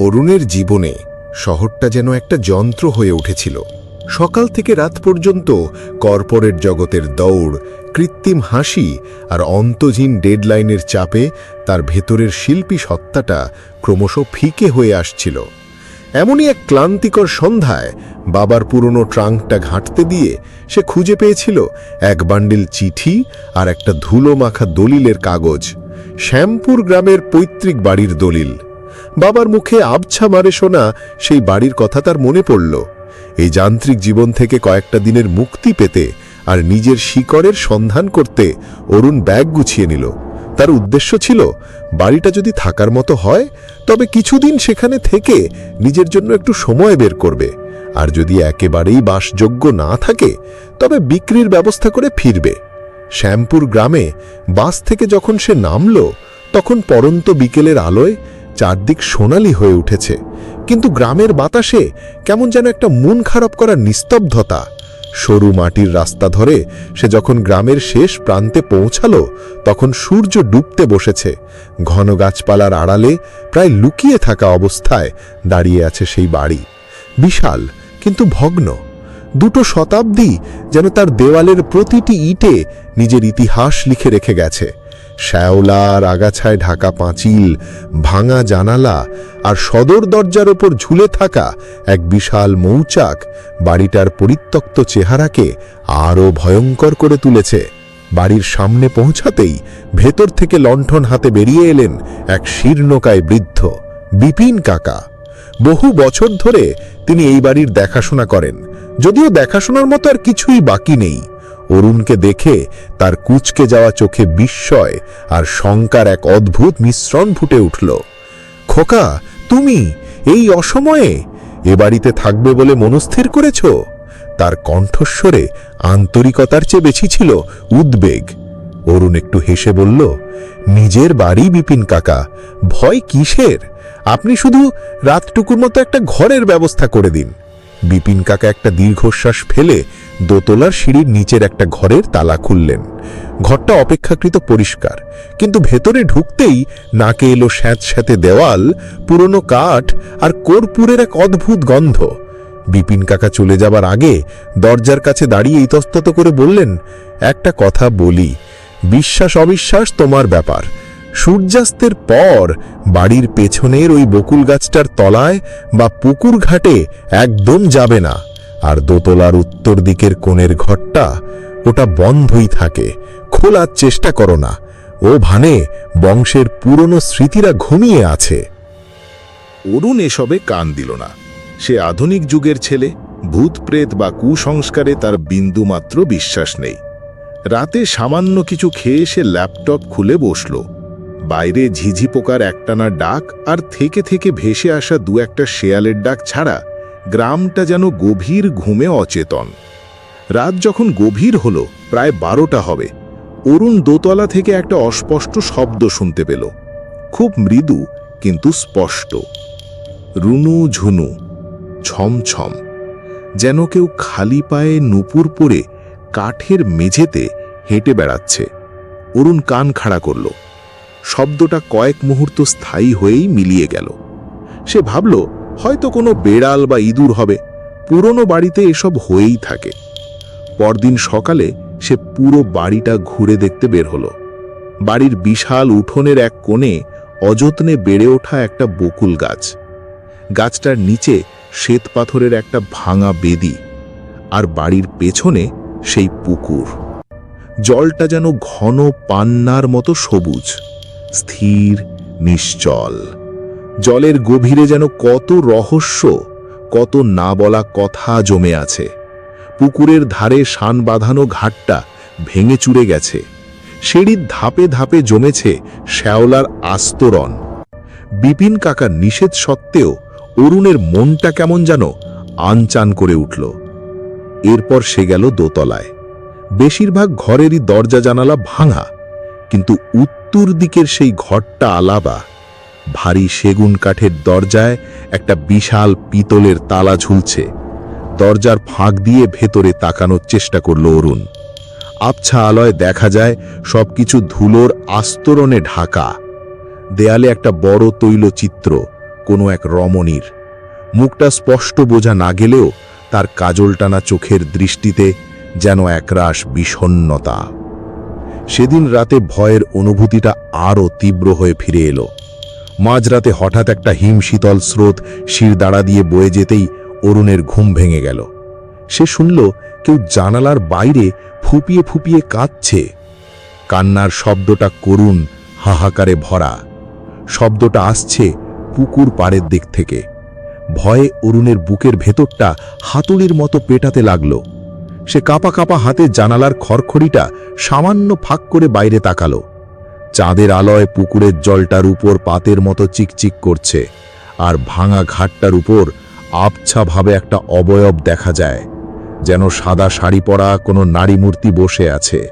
অরুণের জীবনে শহরটা যেন একটা যন্ত্র হয়ে উঠেছিল। সকাল থেকে রাত পর্যন্ত কর্পোরেট জগতের দৌড়, কৃত্রিম হাসি আর অন্তহীন ডেডলাইনের চাপে তার ভেতরের শিল্পী সত্তাটা ক্রমশ ফিকে হয়ে আসছিল। এমনই এক ক্লান্তিকর সন্ধ্যায় বাবার পুরনো ট্রাঙ্কটা ঘাঁটতে দিয়ে সে খুঁজে পেয়েছিল এক বান্ডিল চিঠি আর একটা ধুলো মাখা দলিলের কাগজ, শ্যামপুর গ্রামের পৈতৃক বাড়ির দলিল। বাবার মুখে আবছা মারে শোনা সেই বাড়ির কথা তার মনে পড়ল। এই যান্ত্রিক জীবন থেকে কয়েকটা দিনের মুক্তি পেতে আর নিজের শিকড়ের সন্ধান করতে অরুণ ব্যাগ গুছিয়ে নিল। তার উদ্দেশ্য ছিল, বাড়িটা যদি থাকার মতো হয়, তবে কিছুদিন সেখানে থেকে নিজের জন্য একটু সময় বের করবে। আর যদি একেবারেই বাসযোগ্য না থাকে, তবে বিক্রির ব্যবস্থা করে ফিরবে। শ্যামপুর গ্রামে বাস থেকে যখন সে নামল, তখন পরন্ত বিকেলের আলোয় চারদিক সোনালি হয়ে উঠেছে। কিন্তু গ্রামের বাতাসে কেমন যেন একটা মন খারাপ করা নিস্তব্ধতা। সরু মাটির রাস্তা ধরে সে যখন গ্রামের শেষ প্রান্তে পৌঁছালো, তখন সূর্য ডুবতে বসেছে। ঘন গাছপালার আড়ালে প্রায় লুকিয়ে থাকা অবস্থায় দাঁড়িয়ে আছে সেই বাড়ি। বিশাল, কিন্তু ভগ্ন। দুটো শতাব্দী যেন তার দেওয়ালের প্রতিটি ইটে নিজের ইতিহাস লিখে রেখে গেছে। শ্যাওলার আগাছায় ঢাকা পাঁচিল, ভাঙা জানালা আর সদর দরজার ওপর ঝুলে থাকা এক বিশাল মৌচাক বাড়িটার পরিত্যক্ত চেহারাকে আরও ভয়ঙ্কর করে তুলেছে। বাড়ির সামনে পৌঁছাতেই ভেতর থেকে লণ্ঠন হাতে বেরিয়ে এলেন এক শীর্ণকায় বৃদ্ধ, বিপিন কাকা। বহু বছর ধরে তিনি এই বাড়ির দেখাশোনা করেন, যদিও দেখাশোনার মতো আর কিছুই বাকি নেই। অরুণকে দেখে তার কুচকে যাওয়া চোখে বিস্ময় আর শঙ্কার এক অদ্ভুত মিশ্রণ ফুটে উঠল। খোকা, তুমি এই অসময়ে এ বাড়িতে থাকবে বলে মনস্থির করেছ? তার কণ্ঠস্বরে আন্তরিকতার চেয়ে বেশি ছিল উদ্বেগ। অরুণ একটু হেসে বলল, নিজের বাড়ি বিপিন কাকা, ভয় কিসের? আপনি শুধু রাতটুকুর মতো একটা ঘরের ব্যবস্থা করে দিন। বিপিন কাকা একটা দীর্ঘশ্বাস ফেলে দোতলার সিঁড়ির নিচের একটা ঘরের তালা খুললেন। ঘরটা অপেক্ষাকৃত পরিষ্কার, কিন্তু ভেতরে ঢুকতেই নাকে এলো স্যাঁতস্যাঁতে দেওয়াল, পুরনো কাঠ আর কর্পূরের এক অদ্ভুত গন্ধ। বিপিন কাকা চলে যাবার আগে দরজার কাছে দাঁড়িয়ে ইতস্তত করে বললেন, একটা কথা বলি, বিশ্বাস অবিশ্বাস তোমার ব্যাপার। সূর্যাস্তের পর বাড়ির পেছনের ওই বকুল গাছটার তলায় বা পুকুর ঘাটে একদম যাবে না। আর দোতলার উত্তর দিকের কোণের ঘরটা ওটা বন্ধই থাকে। খোলার চেষ্টা করো না। ও ভানে, বংশের পুরনো স্মৃতিরা ঘুমিয়ে আছে। অরুণ এসবে কান দিল না। সে আধুনিক যুগের ছেলে ভূত প্রেত বা কুসংস্কারে তার বিন্দুমাত্র বিশ্বাস নেই। রাতে সামান্য কিছু খেয়ে সে ল্যাপটপ খুলে বসল। বাইরে ঝিঝি পোকার একটানা ডাক আর থেকে থেকে ভেসে আসা দু একটা শেয়ালের ডাক ছাড়া গ্রামটা যেন গভীর ঘুমে অচেতন। রাত যখন গভীর হলো, প্রায় বারোটা হবে, অরুণ দোতলা থেকে একটা অস্পষ্ট শব্দ শুনতে পেল। খুব মৃদু, কিন্তু স্পষ্ট। রুনু ঝুনু, ছমছম, যেন কেউ খালি পায়ে নুপুর পরে কাঠের মেঝেতে হেঁটে বেড়াচ্ছে। অরুণ কান খাড়া করল। শব্দটা কয়েক মুহূর্ত স্থায়ী হয়েই মিলিয়ে গেল। সে ভাবল হয়তো কোনো বেড়াল বা ইঁদুর হবে। পুরনো বাড়িতে এসব হয়েই থাকে। পরদিন সকালে সে পুরো বাড়িটা ঘুরে দেখতে বের হলো। বাড়ির বিশাল উঠোনের এক কোণে অযত্নে বেড়ে ওঠা একটা বকুল গাছ। গাছটার নিচে শ্বেত পাথরের একটা ভাঙা বেদি আর বাড়ির পেছনে সেই পুকুর। জলটা যেন ঘন পান্নার মতো সবুজ, স্থির, নিশ্চল। জলের গভীরে যেন কত রহস্য, কত না বলা কথা জমে আছে। পুকুরের ধারে শান বাঁধানো ঘাটটা ভেঙে চুরে গেছে। সিঁড়ির ধাপে ধাপে জমেছে শ্যাওলার আস্তরণ। বিপিন কাকার নিষেধ সত্ত্বেও অরুণের মনটা কেমন যেন আনচান করে উঠল। এরপর সে গেল দোতলায়। বেশিরভাগ ঘরেরই দরজা জানালা ভাঙা, কিন্তু উত্তর দিকের সেই ঘরটা আলাদা। ভারী সেগুন কাঠের দরজায় একটা বিশাল পিতলের তালা ঝুলছে। দরজার ফাঁক দিয়ে ভেতরে তাকানোর চেষ্টা করল অরুণ। আবছা আলয় দেখা যায় সবকিছু ধুলোর আস্তরণে ঢাকা। দেয়ালে একটা বড় তৈলচিত্র, কোনো এক রমণীর। মুখটা স্পষ্ট বোঝা না গেলেও তার কাজল টানা চোখের দৃষ্টিতে যেন একরাশ বিষণ্নতা সেদিন রাতে ভয়ের অনুভূতিটা আরও তীব্র হয়ে ফিরে এলো। মাঝরাতে হঠাৎ একটা হিম শীতল স্রোত শির দাঁড়া দিয়ে বয়ে যেতেই অরুণের ঘুম ভেঙে গেল। সে শুনল, কেউ জানালার বাইরে ফুপিয়ে ফুপিয়ে কাঁদছে। কান্নার শব্দটা করুণ, হাহাকারে ভরা। শব্দটা আসছে পুকুর পাড়ের দিক থেকে। ভয়ে অরুণের বুকের ভেতরটা হাতুড়ির মতো পেটাতে লাগল। সে কাপা কাপা হাতে জানালার খড়খড়িটা সামান্য ফাঁক করে বাইরে তাকালো। চাঁদের আলোয় পুকুরের জলটার উপর পাতের মতো চিকচিক করছে, আর ভাঙা ঘাটটার উপর আবছাভাবে একটা অবয়ব দেখা যায়, যেন সাদা শাড়ি পরা কোনো নারী মূর্তি বসে আছে।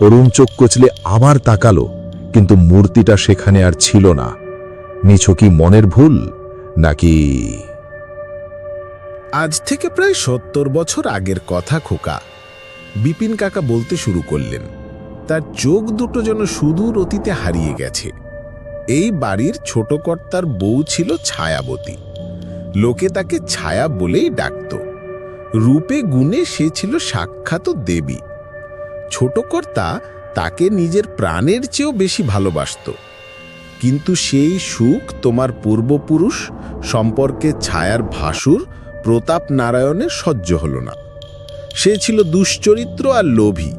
অরুণ চোখ কচলে আবার তাকালো, কিন্তু মূর্তিটা সেখানে আর ছিল না। মিছো কি মনের ভুল, নাকি? আজ থেকে প্রায় সত্তর বছর আগের কথা খোকা। বিপিন কাকা বলতে শুরু করলেন। তার চোখ দুটো যেন সুদূর অতীতে হারিয়ে গেছে। এই বাড়ির ছোট কর্তার বউ ছিল ছায়াবতী। লোকে তাকে ছায়া বলেই ডাকত। রূপে গুণে সে ছিল সাক্ষাৎ দেবী। ছোট কর্তা তাকে নিজের প্রাণের চেয়েও বেশি ভালোবাসত। কিন্তু সেই সুখ তোমার পূর্বপুরুষ সম্পর্কে ছায়ার ভাসুর প্রতাপ নারায়ণের সহ্য হল না। সে ছিল দুশ্চরিত্র আর লোভী।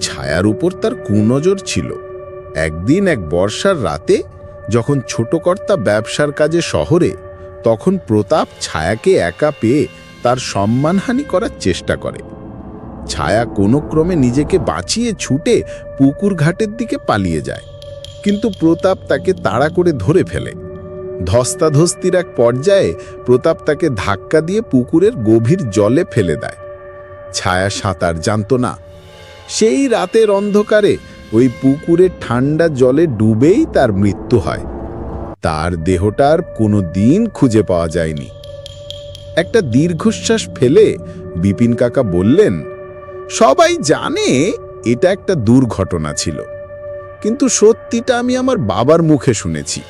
ছায়ার উপর তার কুনজর ছিল। একদিন এক বর্ষার রাতে যখন ছোটকর্তা ব্যবসার কাজে শহরে, তখন প্রতাপ ছায়াকে একা পেয়ে তার সম্মানহানি করার চেষ্টা করে। ছায়া কোনো ক্রমে নিজেকে বাঁচিয়ে ছুটে পুকুর ঘাটের দিকে পালিয়ে যায়। কিন্তু প্রতাপ তাকে তাড়া করে ধরে ফেলে। ধস্তাধস্তির এক পর্যায়ে প্রতাপ তাকে ধাক্কা দিয়ে পুকুরের গভীর জলে ফেলে দেয়। ছায়া সাঁতার জানত না। সেই রাতের অন্ধকারে ওই পুকুরে ঠান্ডা জলে ডুবেই তার মৃত্যু হয়। তার দেহটার কোনো দিন খুঁজে পাওয়া যায়নি। একটা দীর্ঘশ্বাস ফেলে বিপিন কাকা বললেন, সবাই জানে এটা একটা দুর্ঘটনা ছিল, কিন্তু সত্যিটা আমি আমার বাবার মুখে শুনেছি।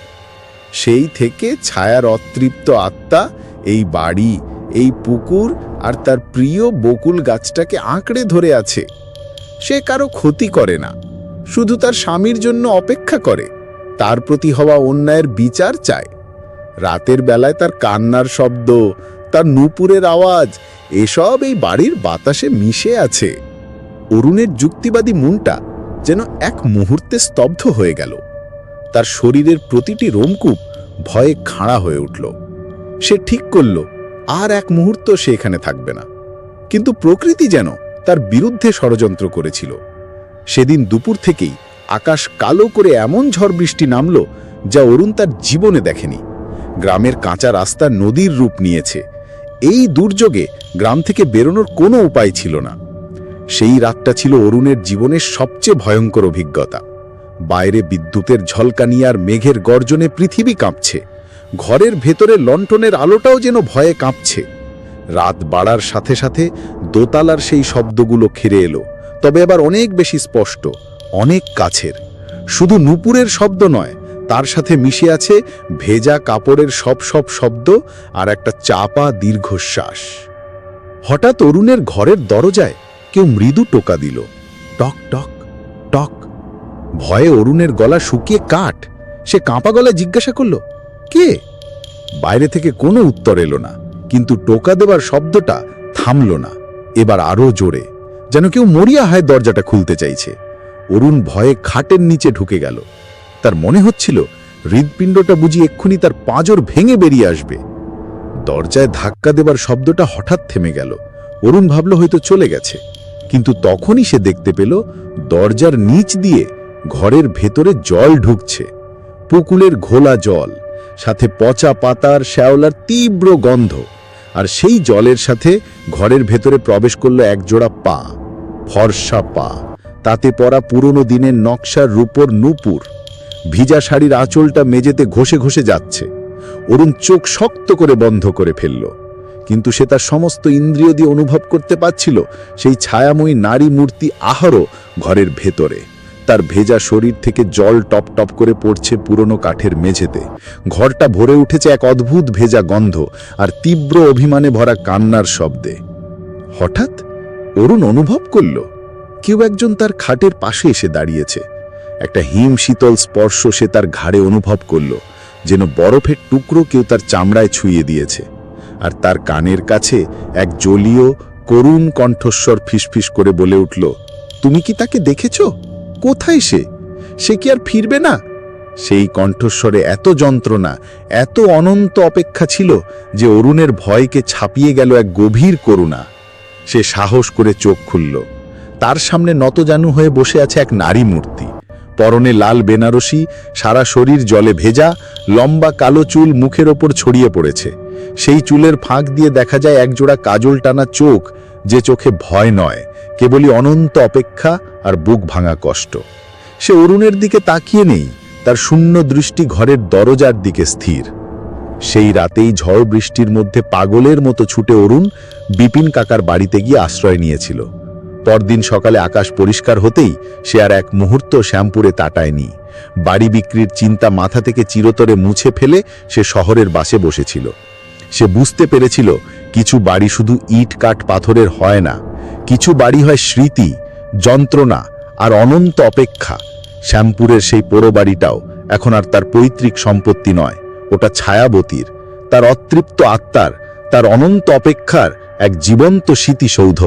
সেই থেকে ছায়ার অতৃপ্ত আত্মা এই বাড়ি, এই পুকুর আর তার প্রিয় বকুল গাছটাকে আঁকড়ে ধরে আছে। সে কারও ক্ষতি করে না। শুধু তার স্বামীর জন্য অপেক্ষা করে। তার প্রতি হওয়া অন্যায়ের বিচার চায়। রাতের বেলায় তার কান্নার শব্দ, তার নুপুরের আওয়াজ, এসব এই বাড়ির বাতাসে মিশে আছে। অরুণের যুক্তিবাদী মনটা যেন এক মুহূর্তে স্তব্ধ হয়ে গেল। তার শরীরের প্রতিটি রোমকূপ ভয়ে খাড়া হয়ে উঠল। সে ঠিক করল, আর এক মুহূর্ত সে এখানে থাকবে না। কিন্তু প্রকৃতি যেন তার বিরুদ্ধে ষড়যন্ত্র করেছিল। সেদিন দুপুর থেকেই আকাশ কালো করে এমন ঝড় বৃষ্টি নামল যা অরুণ তার জীবনে দেখেনি। গ্রামের কাঁচা রাস্তা নদীর রূপ নিয়েছে। এই দুর্যোগে গ্রাম থেকে বেরোনোর কোনো উপায় ছিল না। সেই রাতটা ছিল অরুণের জীবনের সবচেয়ে ভয়ঙ্কর অভিজ্ঞতা। বাইরে বিদ্যুতের ঝলকানি আর মেঘের গর্জনে পৃথিবী কাঁপছে। ঘরের ভেতরে লণ্ঠনের আলোটাও যেন ভয়ে কাঁপছে। রাত বাড়ার সাথে সাথে দোতালার সেই শব্দগুলো খেরে এলো, তবে এবার অনেক বেশি স্পষ্ট, অনেক কাছের। শুধু নুপুরের শব্দ নয়, তার সাথে মিশে আছে ভেজা কাপড়ের সব সব শব্দ আর একটা চাপা দীর্ঘশ্বাস। হঠাৎ অরুণের ঘরের দরজায় কেউ মৃদু টোকা দিল। টক টক টক। ভয়ে অরুণের গলা শুকিয়ে কাঠ। সে কাঁপা গলায় জিজ্ঞাসা করল, কে? বাইরে থেকে কোনো উত্তর এলো না। কিন্তু টোকা দেবার শব্দটা থামল না, এবার আরও জোরে, যেন কেউ মরিয়া হয় দরজাটা খুলতে চাইছে। অরুণ ভয়ে খাটের নিচে ঢুকে গেল। তার মনে হচ্ছিল হৃদপিণ্ডটা বুঝি এক্ষুনি তার পাঁজর ভেঙে বেরিয়ে আসবে। দরজায় ধাক্কা দেবার শব্দটা হঠাৎ থেমে গেল। অরুণ ভাবল হয়তো চলে গেছে, কিন্তু তখনই সে দেখতে পেল দরজার নিচ দিয়ে ঘরের ভেতরে জল ঢুকছে। পুকুলের ঘোলা জল। সাথে পচা পাতার শ্যাওলার তীব্র গন্ধ, আর সেই জলের সাথে ঘরের ভেতরে প্রবেশ করল একজোড়া পা, ফর্সা পা, তাতে পরা পুরনো দিনের নকশার রূপর নূপুর। ভিজা শাড়ির আঁচলটা মেঝেতে ঘষে ঘষে যাচ্ছে। অরুণ চোখ শক্ত করে বন্ধ করে ফেলল, কিন্তু সে তার সমস্ত ইন্দ্রিয় দিয়ে অনুভব করতে পারছিল সেই ছায়াময়ী নারী মূর্তি আহারও ঘরের ভেতরে। তার ভেজা শরীর থেকে জল টপ টপ করে পড়ছে পুরনো কাঠের মেঝেতে। ঘরটা ভরে উঠেছে এক অদ্ভুত ভেজা গন্ধ আর তীব্র অভিমানে ভরা কান্নার শব্দে। হঠাৎ অরুণ অনুভব করল, কেউ একজন তার খাটের পাশে এসে দাঁড়িয়েছে। একটা হিম শীতল স্পর্শ সে তার ঘাড়ে অনুভব করল, যেন বরফের টুকরো কেউ তার চামড়ায় ছুঁয়ে দিয়েছে। আর তার কানের কাছে এক জলীয়, করুণ কণ্ঠস্বর ফিসফিস করে বলে উঠল, তুমি কি তাকে দেখেছ? কোথায় সে? সে কি আর ফিরবে না? সেই কণ্ঠস্বরে এত যন্ত্রণা, এত অনন্ত অপেক্ষা ছিল যে অরুণের ভয়কে ছাপিয়ে গেল এক গভীর করুণা। সে সাহস করে চোখ খুলল। তার সামনে নতজানু হয়ে বসে আছে এক নারী মূর্তি। পরনে লাল বেনারসি, সারা শরীর জলে ভেজা, লম্বা কালো চুল মুখের ওপর ছড়িয়ে পড়েছে। সেই চুলের ফাঁক দিয়ে দেখা যায় একজোড়া কাজল টানা চোখ, যে চোখে ভয় নয় কেবলই অনন্ত অপেক্ষা আর বুক ভাঙা কষ্ট। সে অরুণের দিকে তাকিয়ে নেই, তার শূন্য দৃষ্টি ঘরের দরজার দিকে স্থির। সেই রাতেই ঝড় বৃষ্টির মধ্যে পাগলের মতো ছুটে অরুণ বিপিন কাকার বাড়িতে গিয়ে আশ্রয় নিয়েছিল। পরদিন সকালে আকাশ পরিষ্কার হতেই সে আর এক মুহূর্ত শ্যামপুরে তাটায়নি। বাড়ি বিক্রির চিন্তা মাথা থেকে চিরতরে মুছে ফেলে সে শহরের বাসে বসেছিল। সে বুঝতে পেরেছিল, কিছু বাড়ি শুধু ইট কাঠ পাথরের হয় না। কিছু বাড়ি হয় স্মৃতি, যন্ত্রণা আর অনন্ত অপেক্ষা। শ্যামপুরের সেই পোড়ো বাড়িটাও এখন আর তার পৈতৃক সম্পত্তি নয়, ওটা ছায়াবতীর। তার অতৃপ্ত আত্মার, তার অনন্ত অপেক্ষার এক জীবন্ত স্মৃতিসৌধ।